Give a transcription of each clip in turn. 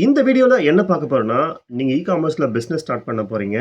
இந்த வீடியோவில் என்ன பார்க்க போகிறோன்னா நீங்கள் இ காமர்ஸில் பிஸ்னஸ் ஸ்டார்ட் பண்ண போகிறீங்க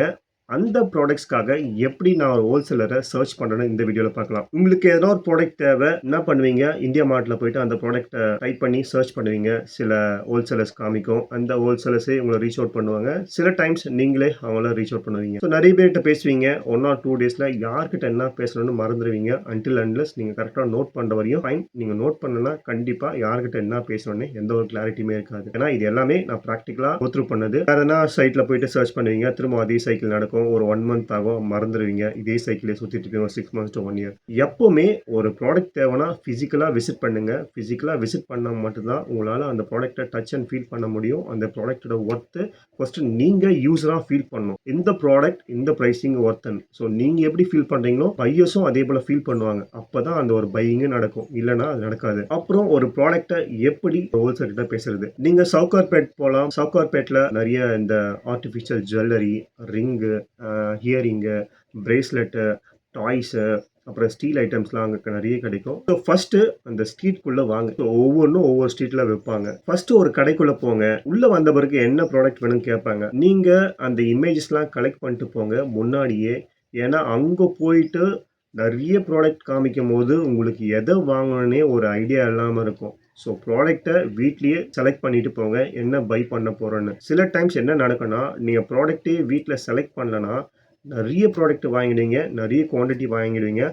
அந்த ப்ராடக்ட்ஸ்க்காக எப்படி நான் ஒரு ஹோல்சேலரை சர்ச் பண்ணுறேன்னு இந்த வீடியோவில் பார்க்கலாம். உங்களுக்கு ஏதோ ஒரு ப்ராடக்ட் தேவை என்ன பண்ணுவீங்க? இந்தியா மார்ட்டில் போயிட்டு அந்த ப்ராடக்ட்டை டைப் பண்ணி சர்ச் பண்ணுவீங்க. சில ஹோல்சேலர்ஸ் காமிக்கும். அந்த ஹோல்சேலர்ஸே உங்களை ரீச் அவுட் பண்ணுவாங்க. சில டைம்ஸ் நீங்களே அவங்கள ரீச் அவுட் பண்ணுவீங்க. ஸோ நிறைய பேர்கிட்ட பேசுவீங்க. ஒன் ஆர் டூ டேஸில் யார்கிட்ட என்ன பேசணும்னு மறந்துடுவீங்க அன்டில் அன்லஸ் நீங்கள் கரெக்டாக நோட் பண்ணுற வரையும் ஃபைன் நீங்கள் நோட் பண்ணனா கண்டிப்பாக யார்கிட்ட என்ன பேசணும்னு எந்த ஒரு கிளாரிட்டியுமே இருக்காது. ஏன்னா இது எல்லாமே நான் ப்ராக்டிக்கலாக ஒத்துரு பண்ணது. வேறு எதனா சைட்டில் போயிட்டு சர்ச் பண்ணுவீங்க. திரும்ப அதே சைக்கிள் நடக்கும். ஒரு ஒன் மந்த் ஆகும் மறந்துடுவீங்க இதே சைக்கிளே சுற்றிட்டு இருப்பீங்க ஒரு six months to one year எப்போவுமே ஒரு ப்ராடக்ட் தேவைன்னா ஃபிசிக்கலாக விசிட் பண்ணுங்க. ஃபிசிக்கலாக விசிட் பண்ணால் மட்டும்தான் உங்களால் அந்த ப்ராடக்ட்டை டச் அண்ட் ஃபீல் பண்ண முடியும். அந்த ப்ராடக்ட்டோட ஒர்த்து ஃபஸ்ட்டு நீங்கள் யூஸராக ஃபீல் பண்ணணும். இந்த ப்ராடக்ட் இந்த ப்ரைஸிங் ஒர்த்தன் ஸோ நீங்கள் எப்படி ஃபீல் பண்ணுறீங்களோ பையர்ஸும் அதே போல் ஃபீல் பண்ணுவாங்க. அப்போ தான் அந்த ஒரு பையிங்கு நடக்கும். இல்லைன்னா அது நடக்காது. அப்புறம் ஒரு ப்ராடக்ட்டை எப்படி ஹோல்சேல்கிட்ட பேசுறது? நீங்கள் சவுகார்பேட் போகலாம் சவுகார்பேட்டில் நிறைய இந்த artificial jewellery ring earring bracelet toys அப்புறம் ஸ்டீல் ஐட்டம்ஸ்லாம் அங்கே நிறைய கிடைக்கும். ஸோ ஃபஸ்ட்டு அந்த ஸ்ட்ரீட்குள்ளே வாங்க. ஸோ ஒவ்வொன்றும் ஒவ்வொரு ஸ்ட்ரீட்டில் வைப்பாங்க ஃபஸ்ட்டு ஒரு கடைக்குள்ளே போங்க. உள்ளே வந்த பிறகு என்ன ப்ராடக்ட் வேணும்னு கேட்பாங்க. நீங்கள் அந்த இமேஜஸ்லாம் கலெக்ட் பண்ணிட்டு போங்க முன்னாடியே. ஏன்னா அங்கே போயிட்டு நிறைய ப்ராடக்ட் காமிக்கும் போது உங்களுக்கு எதை வாங்கணுன்னே ஒரு ஐடியா இல்லாமல் இருக்கும். ஸோ ப்ராடக்ட்டை வீட்லேயே செலக்ட் பண்ணிட்டு போங்க. என்ன பை பண்ண போகிறோன்னு சில டைம்ஸ் என்ன நடக்குன்னா நீங்கள் ப்ராடக்ட்டே வீட்டில் செலக்ட் பண்ணலன்னா நிறைய ப்ராடக்ட் வாங்கிடுவீங்க. நிறைய குவாண்டிட்டி வாங்கிடுவீங்க.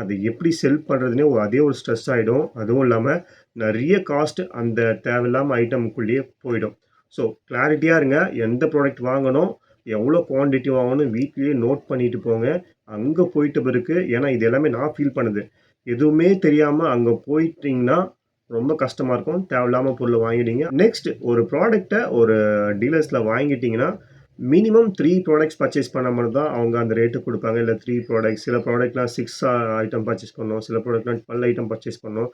அது எப்படி செல் பண்ணுறதுனே அதே ஒரு ஸ்ட்ரெஸ் ஆகிடும் அதுவும் இல்லாமல் நிறைய காஸ்ட் அந்த தேவையில்லாமல் ஐட்டமுக்குள்ளேயே போயிடும். ஸோ கிளாரிட்டியாக இருங்க. எந்த ப்ராடக்ட் வாங்கணும் எவ்வளோ குவாண்டிட்டி வாங்கணும் வீட்லேயே நோட் பண்ணிட்டு போங்க. அங்கே போயிட்டு பிறகு ஏன்னா இது எல்லாமே நான் ஃபீல் பண்ணுது. எதுவுமே தெரியாமல் அங்கே போயிட்டிங்கன்னா ரொம்ப கஷ்டமாக இருக்கும். தேவையில்லாமல் பொருளை வாங்கிட்டீங்க நெக்ஸ்ட் ஒரு ப்ராடக்ட்டை ஒரு டீலர்ஸில் வாங்கிட்டீங்கன்னா மினிமம் த்ரீ ப்ராடக்ட்ஸ் பர்ச்சேஸ் பண்ண மட்டும் தான் அவங்க அந்த ரேட்டு கொடுப்பாங்க. இல்லை த்ரீ ப்ராடக்ட்ஸ் சில ப்ராடக்ட்லாம் சிக்ஸ் ஐட்டம் பர்ச்சேஸ் பண்ணணும் சில ப்ராடக்ட்லாம் டுவெல் ஐட்டம் பர்ச்சேஸ் பண்ணணும்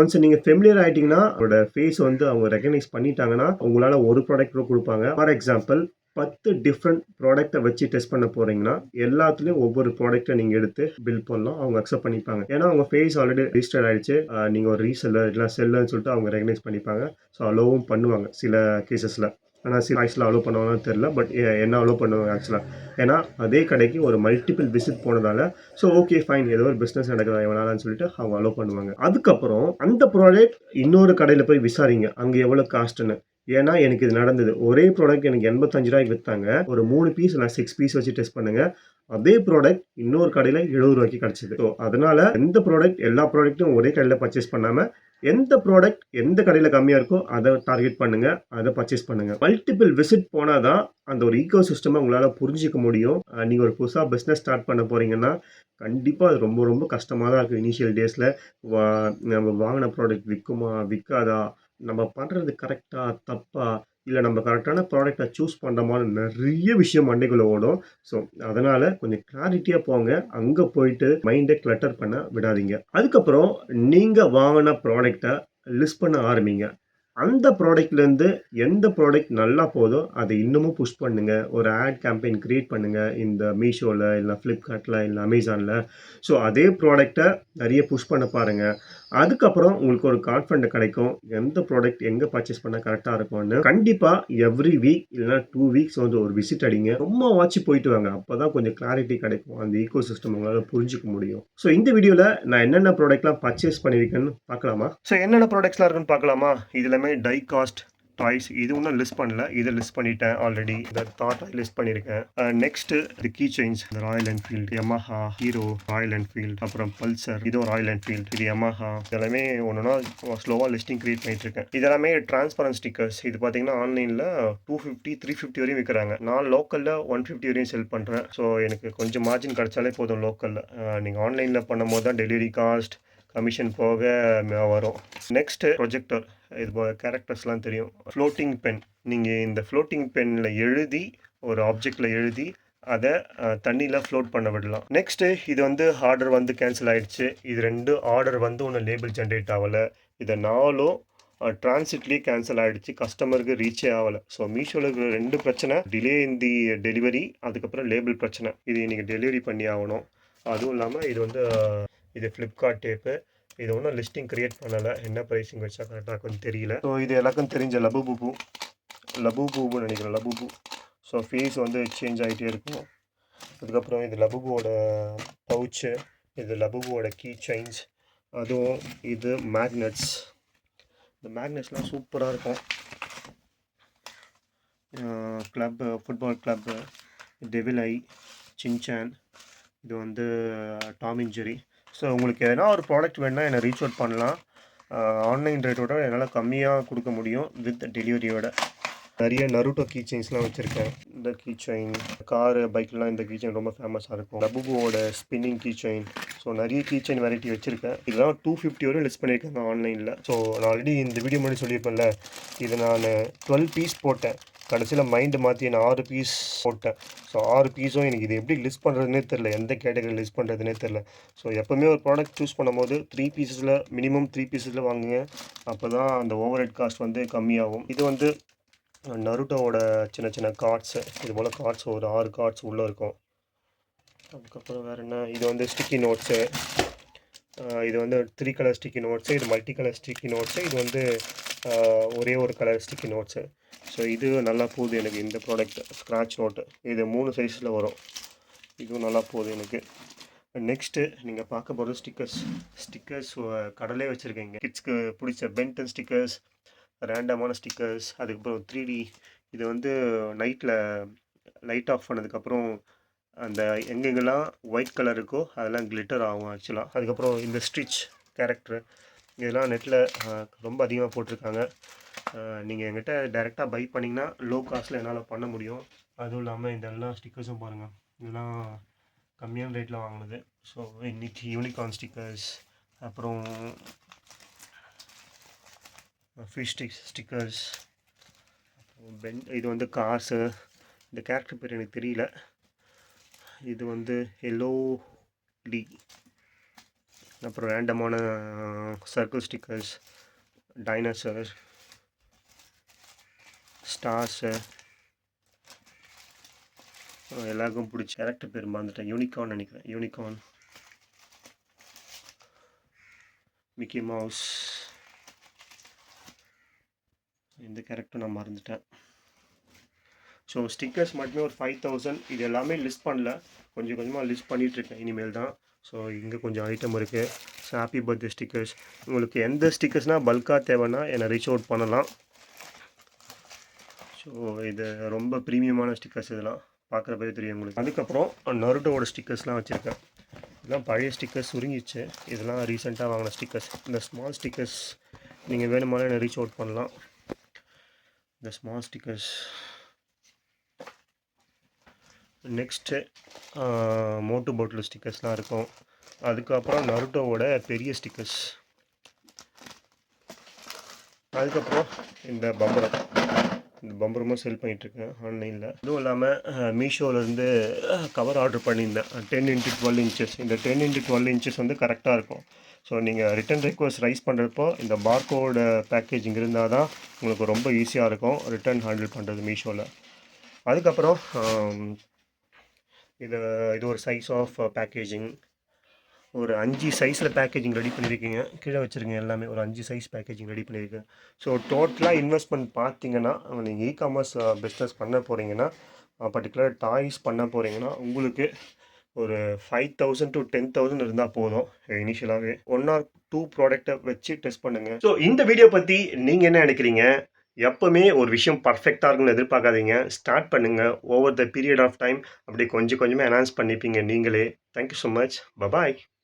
ஒன்ஸ் நீங்கள் ஃபெமிலியர் ஆகிட்டிங்கன்னா அவரோட ஃபேஸ் வந்து அவங்க ரெகனைஸ் பண்ணிட்டாங்கன்னா உங்களால் ஒரு ப்ராடக்ட் கூட கொடுப்பாங்க. ஃபார் எக்ஸாம்பிள் பத்து டிஃப்ரெண்ட் ப்ராடக்டை வச்சு டெஸ்ட் பண்ண போகிறீங்கன்னா எல்லாத்துலேயும் ஒவ்வொரு ப்ராடக்ட்டை நீங்கள் எடுத்து பில் பண்ணலாம். அவங்க அக்செப்ட் பண்ணிப்பாங்க. ஏன்னா அவங்க ஃபேஸ் ஆல்ரெடி ரிஜிஸ்டர் ஆகிடுச்சு நீங்கள் ஒரு ரீசெல்லர் இல்லை செல்லர்னு சொல்லிட்டு அவங்க ரெகனைஸ் பண்ணிப்பாங்க. ஸோ அலோவும் பண்ணுவாங்க சில கேசஸில் ஆனால் சில ஆக்சுவலாக அலோவ் பண்ணுவாங்கன்னு தெரில பட் என்ன அலோவ் பண்ணுவாங்க ஆக்சுவலாக ஏன்னா அதே கடைக்கு ஒரு மல்டிபிள் விசிட் போனதால் ஸோ ஓகே ஃபைன் ஏதோ ஒரு பிஸ்னஸ் நடக்குதா எவ்வளோன்னு சொல்லிட்டு அவங்க அலோவ் பண்ணுவாங்க. அதுக்கப்புறம் அந்த ப்ராடக்ட் இன்னொரு கடையில் போய் விசாரிங்க அங்கே எவ்வளோ காஸ்ட்டுன்னு ஏன்னா எனக்கு இது நடந்தது. ஒரே ப்ராடக்ட் எனக்கு எண்பத்தஞ்சு ரூபாய்க்கு விற்றாங்க ஒரு மூணு பீஸ் நான் சிக்ஸ் பீஸ் வச்சு டெஸ்ட் பண்ணுங்கள் அதே ப்ராடக்ட் இன்னொரு கடையில் எழுபது ரூபாய்க்கு கிடச்சிது. ஸோ அதனால எந்த ப்ராடக்ட் எல்லா ப்ராடக்ட்டும் ஒரே கடையில் பர்ச்சேஸ் பண்ணாமல் எந்த ப்ராடக்ட் எந்த கடையில் கம்மியாக இருக்கோ அதை டார்கெட் பண்ணுங்கள் அதை பர்ச்சேஸ் பண்ணுங்கள் மல்டிபிள் விசிட் போனால் தான் அந்த ஒரு ஈகோ சிஸ்டமை உங்களால் புரிஞ்சிக்க முடியும். நீங்கள் ஒரு புதுசாக பிஸ்னஸ் ஸ்டார்ட் பண்ண போறீங்கன்னா கண்டிப்பாக அது ரொம்ப ரொம்ப கஷ்டமாக தான் இருக்கும். இனிஷியல் டேஸில் வா நம்ம வாங்கின ப்ராடக்ட் விற்குமா விற்காதா நம்ம பண்ணுறது கரெக்டாக தப்பாக இல்லை நம்ம கரெக்டான ப்ராடக்டை சூஸ் பண்ணுறோமான்னு நிறைய விஷயம் மண்டைக்குள்ளே ஓடும். ஸோ அதனால் கொஞ்சம் கிளாரிட்டியாக போங்க. அங்கே போயிட்டு மைண்டை கிளட்டர் பண்ண விடாதீங்க. அதுக்கப்புறம் நீங்கள் வாங்கின ப்ராடக்டை லிஸ்ட் பண்ண ஆரம்பிங்க. அந்த ப்ராடக்ட்லேருந்து எந்த ப்ராடக்ட் நல்லா போதோ அதை இன்னமும் புஷ் பண்ணுங்கள் ஒரு ஆட் கேம்பெயின் க்ரியேட் பண்ணுங்கள் இந்த மீஷோவில் இல்லை ஃப்ளிப்கார்ட்டில் இல்லை அமேசானில் ஸோ அதே ப்ராடக்டை நிறைய புஷ் பண்ண பாருங்கள் அதுக்கப்புறம் உங்களுக்கு ஒரு கான்ஃபிடண்ட் கிடைக்கும். எந்த ப்ராடக்ட் எங்கே பர்ச்சேஸ் பண்ணால் கரெக்டாக இருக்கும்னு கண்டிப்பாக எவ்ரி வீக் இல்லைனா டூ வீக்ஸ் வந்து ஒரு விசிட் அடிங்க. ரொம்ப வாட்சி போயிட்டு வாங்க. அப்போ தான் கொஞ்சம் கிளாரிட்டி கிடைக்கும். அந்த ஈகோ சிஸ்டம் உங்களால் புரிஞ்சுக்க முடியும். ஸோ இந்த வீடியோவில் நான் என்னென்ன ப்ராடக்ட்லாம் பர்ச்சேஸ் பண்ணியிருக்கேன்னு பார்க்கலாமா? ஸோ என்னென்ன ப்ராடக்ட்ஸ்லாம் இருக்குன்னு பார்க்கலாமா? இது எல்லாமே டை காஸ்ட் டாய்ஸ் இது ஒன்றும் லிஸ்ட் பண்ணல. இதை லிஸ்ட் பண்ணிட்டேன் ஆல்ரெடி இந்த தாட்டை லிஸ்ட் பண்ணியிருக்கேன் நெக்ஸ்ட் இது கீ செயின்ஸ் இந்த Royal Enfield Yamaha Hero Royal Enfield அப்புறம் பல்சர் இதுவும் ராயல் என்ஃபீல்டு இது யமஹா இதெல்லாமே ஒன்றுனா ஸ்லோவாக லிஸ்டிங் க்ரியேட் பண்ணிட்டு இருக்கேன் இதெல்லாமே டிரான்ஸ்பரன்ட் ஸ்டிக்கர்ஸ் இது பார்த்தீங்கன்னா ஆன்லைனில் டூ ஃபிஃப்டி த்ரீ ஃபிஃப்டி வரையும் விற்கிறாங்க நான் லோக்கலில் ஒன் ஃபிஃப்டி வரையும் செல் பண்ணுறேன் ஸோ எனக்கு கொஞ்சம் மார்ஜின் கிடைச்சாலே போதும் லோக்கலில் நீங்கள் ஆன்லைனில் பண்ணும்போது தான் டெலிவரி காஸ்ட் கமிஷன் போக வரும். நெக்ஸ்ட்டு ப்ரொஜெக்டர் இது போல கேரக்டர்ஸ்லாம் தெரியும். ஃப்ளோட்டிங் பென் நீங்கள் இந்த ஃப்ளோட்டிங் பென்னில் எழுதி ஒரு ஆப்ஜெக்டில் எழுதி அதை தண்ணியில் ஃப்ளோட் பண்ண விடலாம். நெக்ஸ்ட்டு இது வந்து ஆர்டர் வந்து கேன்சல் ஆகிடுச்சு இது ரெண்டு ஆர்டர் வந்து ஒன்று லேபிள் ஜென்ரேட் ஆகலை இதை நாலும் டிரான்சிட்லேயே கேன்சல் ஆகிடுச்சு கஸ்டமருக்கு ரீச்சே ஆகலை ஸோ மீஷோவில் இருக்கிற ரெண்டு பிரச்சனை டிலே இன் தி டெலிவரி அதுக்கப்புறம் லேபிள் பிரச்சனை. இது நீங்கள் டெலிவரி பண்ணி ஆகணும். அதுவும் இல்லாமல் இது வந்து இது ஃப்ளிப்கார்ட் டேப்பு இது ஒன்றும் லிஸ்டிங் க்ரியேட் பண்ணலை. என்ன ப்ரைஸிங் வச்சா கரெக்டாக இருக்குன்னு தெரியல. ஸோ இது எல்லாருக்கும் தெரிஞ்ச லபுபுபு லபூபூன்னு நினைக்கிறேன் லபூபு ஸோ ஃபீஸ் வந்து சேஞ்ச் ஆகிட்டே இருக்கும். அதுக்கப்புறம் இது லபுபுவோட பவுச்சு இது லபுபுவோட கீ செயின்ஸ் அதுவும் இது மேக்னெட்ஸ் இந்த மேக்னெட்ஸ்லாம் சூப்பராக இருக்கும். Club football club devil eye Shinchan இது வந்து டாம் ஜெரி ஸோ உங்களுக்கு எதனா ஒரு ப்ராடக்ட் வேணுன்னா என்னை ரீச் அவுட் பண்ணலாம். ஆன்லைன் ரேட்டோட என்னால் கம்மியாக கொடுக்க முடியும் வித் டெலிவரியோட நிறைய நருட்டோ கீ செயின்ஸ்லாம் வச்சுருக்கேன். இந்த கீ செயின் காரு பைக்லாம் இந்த கீ செயின் ரொம்ப ஃபேமஸாக இருக்கும். லபுபோவோட ஸ்பின்னிங் கீ செயின் ஸோ நிறைய கீ செயின் வெரைட்டி வச்சுருக்கேன். இதெல்லாம் டூ ஃபிஃப்டி வரையும் லெஸ் பண்ணியிருக்கேன் ஆன்லைனில் ஸோ நான் ஆல்ரெடி இந்த வீடியோ முன்னாடி சொல்லியிருப்பேன்ல. இது நான் டுவெல் பீஸ் போட்டேன். கடைசியில் மைண்டு மாற்றி நான் ஆறு பீஸ் போட்டேன். ஸோ ஆறு பீஸும் எனக்கு இது எப்படி லிஸ்ட் பண்ணுறதுனே தெரில எந்த கேட்டகரி லிஸ்ட் பண்ணுறதுனே தெரில ஸோ எப்போவுமே ஒரு ப்ராடக்ட் சூஸ் பண்ணும்போது த்ரீ பீஸஸில் மினிமம் த்ரீ பீஸஸில் வாங்குங்க. அப்போ தான் அந்த ஓவர் ஹெட் காஸ்ட் வந்து கம்மியாகும். இது வந்து நருட்டோவோட சின்ன சின்ன கார்ட்ஸு இது போல் கார்ட்ஸ் ஒரு ஆறு கார்ட்ஸ் உள்ளே இருக்கும். அதுக்கப்புறம் வேறு என்ன? இது வந்து ஸ்டிக்கி நோட்ஸு இது வந்து த்ரீ கலர் ஸ்டிக்கி நோட்ஸு இது மல்டி கலர் ஸ்டிக்கி நோட்ஸு இது வந்து ஒரே ஒரு கலர் ஸ்டிக்கி நோட்ஸு ஸோ இது நல்லா போகுது எனக்கு இந்த ப்ராடக்ட் ஸ்க்ராட்ச் நோட்டு இது மூணு சைஸில் வரும். இதுவும் நல்லா போகுது எனக்கு. நெக்ஸ்ட்டு நீங்கள் பார்க்க போகிறது ஸ்டிக்கர்ஸ் ஸ்டிக்கர்ஸ் கடலே வச்சுருக்கீங்க கிட்ஸ்க்கு பிடிச்ச பென்டன் ஸ்டிக்கர்ஸ் ரேண்டமான ஸ்டிக்கர்ஸ் அதுக்கப்புறம் த்ரீ டி இது வந்து நைட்டில் லைட் ஆஃப் பண்ணதுக்கப்புறம் அந்த எங்கெங்கெல்லாம் ஒயிட் கலர் இருக்கோ அதெல்லாம் கிளிட்டர் ஆகும் ஆக்சுவலாக அதுக்கப்புறம் இந்த ஸ்டிச் கேரக்டர் இதெல்லாம் நெட்டில் ரொம்ப அதிகமாக போட்டிருக்காங்க. நீங்கள் எங்கிட்ட டைரெக்டாக பை பண்ணிங்கன்னா லோ காஸ்ட்டில் என்னால் பண்ண முடியும். அதுவும் இல்லாமல் இதெல்லாம் ஸ்டிக்கர்ஸும் பாருங்கள் இதெல்லாம் கம்மியான ரேட்டில் வாங்கினது. ஸோ இன்றைக்கி யூனிகார்ன் ஸ்டிக்கர்ஸ் அப்புறம் ஃபிஷ் ஸ்டிக்ஸ் ஸ்டிக்கர்ஸ் பென் இது வந்து காசு இந்த கேரக்டர் பேர் எனக்கு தெரியல. இது வந்து எல்லோ டி அப்புறம் ரேண்டமான சர்க்கிள் ஸ்டிக்கர்ஸ் டைனோசர் ஸ்டார்ஸு எல்லாருக்கும் பிடிச்ச கேரக்டர் பேர் மறந்துட்டேன். யூனிகார்ன் நினைக்கிறேன். யூனிகார்ன் மிக்கி மவுஸ் இந்த கேரக்டர் நான் மறந்துட்டேன். ஸோ ஸ்டிக்கர்ஸ் மட்டுமே ஒரு ஃபைவ் தௌசண்ட் இது எல்லாமே லிஸ்ட் பண்ணல. கொஞ்சம் கொஞ்சமாக லிஸ்ட் பண்ணிகிட்ருக்கேன் இனிமேல் தான். ஸோ இங்கே கொஞ்சம் ஐட்டம் இருக்குது ஸோ ஹாப்பி பர்த்டே ஸ்டிக்கர்ஸ் உங்களுக்கு எந்த ஸ்டிக்கர்ஸ்னால் பல்காக தேவைன்னா என்னை ரீச் அவுட் பண்ணலாம். ஸோ இது ரொம்ப ப்ரீமியமான ஸ்டிக்கர்ஸ் இதெல்லாம். பார்க்குறப்பவே தெரியும் உங்களுக்கு. அதுக்கப்புறம் நருட்டோட ஸ்டிக்கர்ஸ்லாம் வச்சுருக்கேன். இதெல்லாம் பழைய ஸ்டிக்கர்ஸ் சுருங்கிச்சு இதெல்லாம் ரீசெண்டாக வாங்கின ஸ்டிக்கர்ஸ் இந்த ஸ்மால் ஸ்டிக்கர்ஸ் நீங்கள் வேணுமானே என்னை ரீச் அவுட் பண்ணலாம். இந்த ஸ்மால் ஸ்டிக்கர்ஸ் நெக்ஸ்ட்டு மோட்டு போட்டில் ஸ்டிக்கர்ஸ்லாம் இருக்கும். அதுக்கப்புறம் நருட்டோவோட பெரிய ஸ்டிக்கர்ஸ் அதுக்கப்புறம் இந்த பம்பரம் இந்த பம்பரமும் செல் பண்ணிகிட்ருக்கேன் ஆன்லைனில் அதுவும் இல்லாமல் மீஷோவிலேருந்து கவர் ஆர்டர் பண்ணியிருந்தேன். டென் இன்ட்டு டுவெல் இன்ச்சஸ் இந்த டென் இன்ட்டு டுவெல் இன்ச்சஸ் வந்து கரெக்டாக இருக்கும். ஸோ நீங்கள் ரிட்டன் ரெக்வஸ்ட் ரைஸ் பண்ணுறப்போ இந்த பார்கோட பேக்கேஜிங் இருந்தால் தான் உங்களுக்கு ரொம்ப ஈஸியாக இருக்கும் ரிட்டர்ன் ஹேண்டில் பண்ணுறது மீஷோவில் அதுக்கப்புறம் இது இது ஒரு சைஸ் ஆஃப் பேக்கேஜிங் ஒரு அஞ்சு சைஸில் பேக்கேஜிங் ரெடி பண்ணியிருக்கீங்க கீழே வச்சுருங்க எல்லாமே. ஒரு அஞ்சு சைஸ் பேக்கேஜிங் ரெடி பண்ணியிருக்கேன் ஸோ டோட்டலாக இன்வெஸ்ட்மெண்ட் பார்த்தீங்கன்னா நீங்கள் இ காமர்ஸ் பிஸ்னஸ் பண்ண போகிறீங்கன்னா பர்டிகுலர் uh, டாய்ஸ் பண்ண போகிறீங்கன்னா உங்களுக்கு ஒரு five thousand to ten thousand இருந்தால் போதும் இனிஷியலாகவே ஒன் ஆர் டூ ப்ராடக்ட்டை வச்சு டெஸ்ட் பண்ணுங்கள் ஸோ இந்த வீடியோ பற்றி நீங்கள் என்ன நினைக்கிறீங்க? எப்போவுமே ஒரு விஷயம் பர்ஃபெக்டாக இருக்குன்னு எதிர்பார்க்காதீங்க. ஸ்டார்ட் பண்ணுங்கள் over the period of time அப்படி கொஞ்சம் கொஞ்சமாக என்ஹான்ஸ் பண்ணிப்பீங்க நீங்களே. Thank you so much bye bye